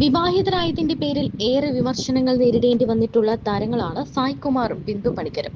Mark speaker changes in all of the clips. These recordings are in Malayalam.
Speaker 1: വിവാഹിതരായതിന്റെ പേരിൽ ഏറെ വിമർശനങ്ങൾ നേരിടേണ്ടി വന്നിട്ടുള്ള താരങ്ങളാണ് സായ് കുമാറും ബിന്ദു പണിക്കരും.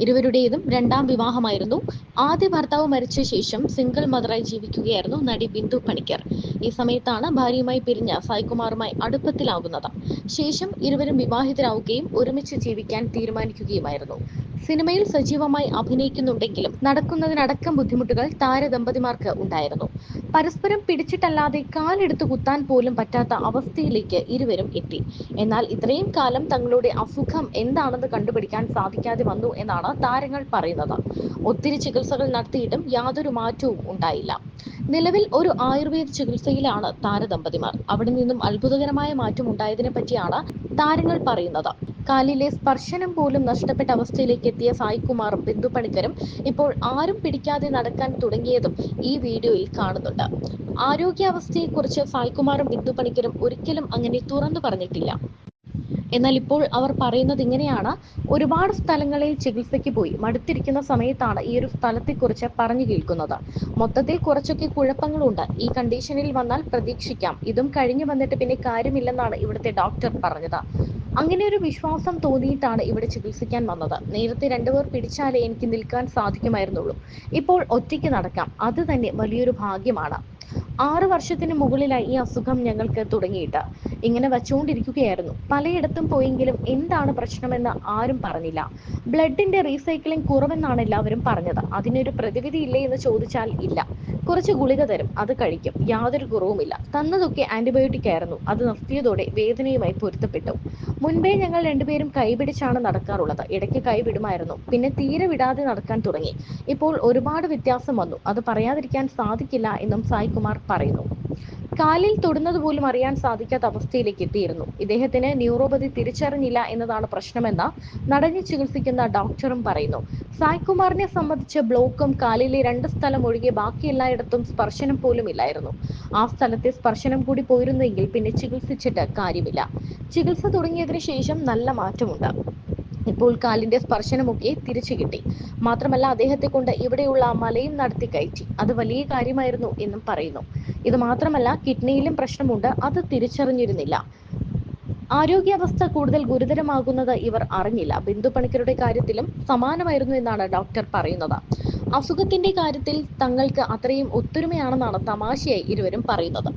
Speaker 1: ഇരുവരുടേതും രണ്ടാം വിവാഹമായിരുന്നു. ആദ്യ ഭർത്താവ് മരിച്ച ശേഷം സിംഗിൾ മദറായി ജീവിക്കുകയായിരുന്നു നടി ബിന്ദു പണിക്കർ. ഈ സമയത്താണ് ഭാര്യയുമായി പിരിഞ്ഞ സായ് കുമാറുമായി അടുപ്പത്തിലാകുന്നത് ശേഷം ഇരുവരും വിവാഹിതരാവുകയും ഒരുമിച്ച് ജീവിക്കാൻ തീരുമാനിക്കുകയുമായിരുന്നു. സിനിമയിൽ സജീവമായി അഭിനയിക്കുന്നുണ്ടെങ്കിലും നടക്കുന്നതിനടക്കം ബുദ്ധിമുട്ടുകൾ താരദമ്പതിമാർക്ക് ഉണ്ടായിരുന്നു. പരസ്പരം പിടിച്ചിട്ടല്ലാതെ കാലെടുത്ത് കുത്താൻ പോലും പറ്റാത്ത അവസ്ഥയിലേക്ക് ഇരുവരും എത്തി. എന്നാൽ ഇത്രയും കാലം തങ്ങളുടെ അസുഖം എന്താണെന്ന് കണ്ടുപിടിക്കാൻ സാധിക്കാതെ വന്നു എന്നാണ് താരങ്ങൾ പറയുന്നത്. ഒത്തിരി ചികിത്സകൾ നടത്തിയിട്ടും യാതൊരു മാറ്റവും ഉണ്ടായില്ല. നിലവിൽ ഒരു ആയുർവേദ ചികിത്സയിലാണ് താരദമ്പതിമാർ. അവിടെ നിന്നും അത്ഭുതകരമായ മാറ്റം ഉണ്ടായതിനെ പറ്റിയാണ് താരങ്ങൾ പറയുന്നത്. കാലിലെ സ്പർശനം പോലും നഷ്ടപ്പെട്ട അവസ്ഥയിലേക്ക് എത്തിയ സായികുമാറും ബിന്ദു പണിക്കരും ഇപ്പോൾ ആരും പിടിക്കാതെ നടക്കാൻ തുടങ്ങിയതും ഈ വീഡിയോയിൽ കാണുന്നുണ്ട്. ആരോഗ്യാവസ്ഥയെക്കുറിച്ച് സായികുമാറും ബിന്ദു പണിക്കരും ഒരിക്കലും അങ്ങനെ തുറന്നു പറഞ്ഞിട്ടില്ല. എന്നാൽ ഇപ്പോൾ അവർ പറയുന്നത് ഇങ്ങനെയാണ്. ഒരുപാട് സ്ഥലങ്ങളിൽ ചികിത്സയ്ക്ക് പോയി. മടുത്തിരിക്കുന്ന സമയത്താണ് ഈ ഒരു സ്ഥലത്തെ കുറിച്ച് പറഞ്ഞു കേൾക്കുന്നത്. മൊത്തത്തിൽ കുറച്ചൊക്കെ കുഴപ്പങ്ങളുണ്ട്. ഈ കണ്ടീഷനിൽ വന്നാൽ പ്രതീക്ഷിക്കാം. ഇതും കഴിഞ്ഞു വന്നിട്ട് പിന്നെ കാര്യമില്ലെന്നാണ് ഇവിടുത്തെ ഡോക്ടർ പറഞ്ഞത്. അങ്ങനെ ഒരു വിശ്വാസം തോന്നിയിട്ടാണ് ഇവിടെ ചികിത്സിക്കാൻ വന്നത്. നേരത്തെ രണ്ടുപേർ പിടിച്ചാലേ എനിക്ക് നിൽക്കാൻ സാധിക്കുമായിരുന്നുള്ളൂ. ഇപ്പോൾ ഒറ്റയ്ക്ക് നടക്കാം. അത് തന്നെ വലിയൊരു ഭാഗ്യമാണ്. ആറ് വർഷത്തിന് മുകളിലായി ഈ അസുഖം ഞങ്ങൾക്ക് തുടങ്ങിയിട്ട്. ഇങ്ങനെ വച്ചുകൊണ്ടിരിക്കുകയായിരുന്നു. പലയിടത്തും പോയെങ്കിലും എന്താണ് പ്രശ്നമെന്ന് ആരും പറഞ്ഞില്ല. ബ്ലഡിന്റെ റീസൈക്ലിംഗ് കുറവെന്നാണ് എല്ലാവരും പറഞ്ഞത്. അതിനൊരു പ്രതിവിധി ഇല്ലേ എന്ന് ചോദിച്ചാൽ ഇല്ല. കുറച്ച് ഗുളിക തരും അത് കഴിക്കും. യാതൊരു കുറവുമില്ല. തന്നതൊക്കെ ആന്റിബയോട്ടിക് ആയിരുന്നു. അത് നിർത്തിയതോടെ വേദനയുമായി പൊരുത്തപ്പെട്ടു. മുൻപേ ഞങ്ങൾ രണ്ടുപേരും കൈപിടിച്ചാണ് നടക്കാറുള്ളത്. ഇടയ്ക്ക് കൈവിടുമായിരുന്നു. പിന്നെ തീരെ വിടാതെ നടക്കാൻ തുടങ്ങി. ഇപ്പോൾ ഒരുപാട് വ്യത്യാസം വന്നു. അത് പറയാതിരിക്കാൻ സാധിക്കില്ല എന്നും സായികുമാർ പറയുന്നു. കാലിൽ തൊടുന്നത് പോലും അറിയാൻ സാധിക്കാത്ത അവസ്ഥയിലേക്ക് എത്തിയിരുന്നു. ഇദ്ദേഹത്തിന് ന്യൂറോപതി തിരിച്ചറിഞ്ഞില്ല എന്നതാണ് പ്രശ്നമെന്ന് നടഞ്ഞു ചികിത്സിക്കുന്ന ഡോക്ടറും പറയുന്നു. സായ്കുമാറിനെ സംബന്ധിച്ച് ബ്ലോക്കും കാലിലെ രണ്ട് സ്ഥലം ഒഴികെ ബാക്കി എല്ലായിടത്തും സ്പർശനം പോലും ഇല്ലായിരുന്നു. ആ സ്ഥലത്തെ സ്പർശനം കൂടി പോയിരുന്നെങ്കിൽ പിന്നെ ചികിത്സിച്ചിട്ട് കാര്യമില്ല. ചികിത്സ തുടങ്ങിയതിനു ശേഷം നല്ല മാറ്റമുണ്ട്. ഇപ്പോൾ കാലിന്റെ സ്പർശനമൊക്കെ തിരിച്ചു കിട്ടി. മാത്രമല്ല അദ്ദേഹത്തെ കൊണ്ട് ഇവിടെയുള്ള മലയും നടത്തി കയറ്റി. അത് വലിയ കാര്യമായിരുന്നു എന്നും പറയുന്നു. ഇത് മാത്രമല്ല കിഡ്നിയിലും പ്രശ്നമുണ്ട്. അത് തിരിച്ചറിഞ്ഞിരുന്നില്ല. ആരോഗ്യാവസ്ഥ കൂടുതൽ ഗുരുതരമാകുന്നത് ഇവർ അറിഞ്ഞില്ല. ബിന്ദു പണിക്കരുടെ കാര്യത്തിലും സമാനമായിരുന്നു എന്നാണ് ഡോക്ടർ പറയുന്നത്. അസുഖത്തിന്റെ കാര്യത്തിൽ തങ്ങൾക്ക് അത്രയും ഒത്തൊരുമയാണെന്നാണ് തമാശയായി ഇരുവരും പറയുന്നത്.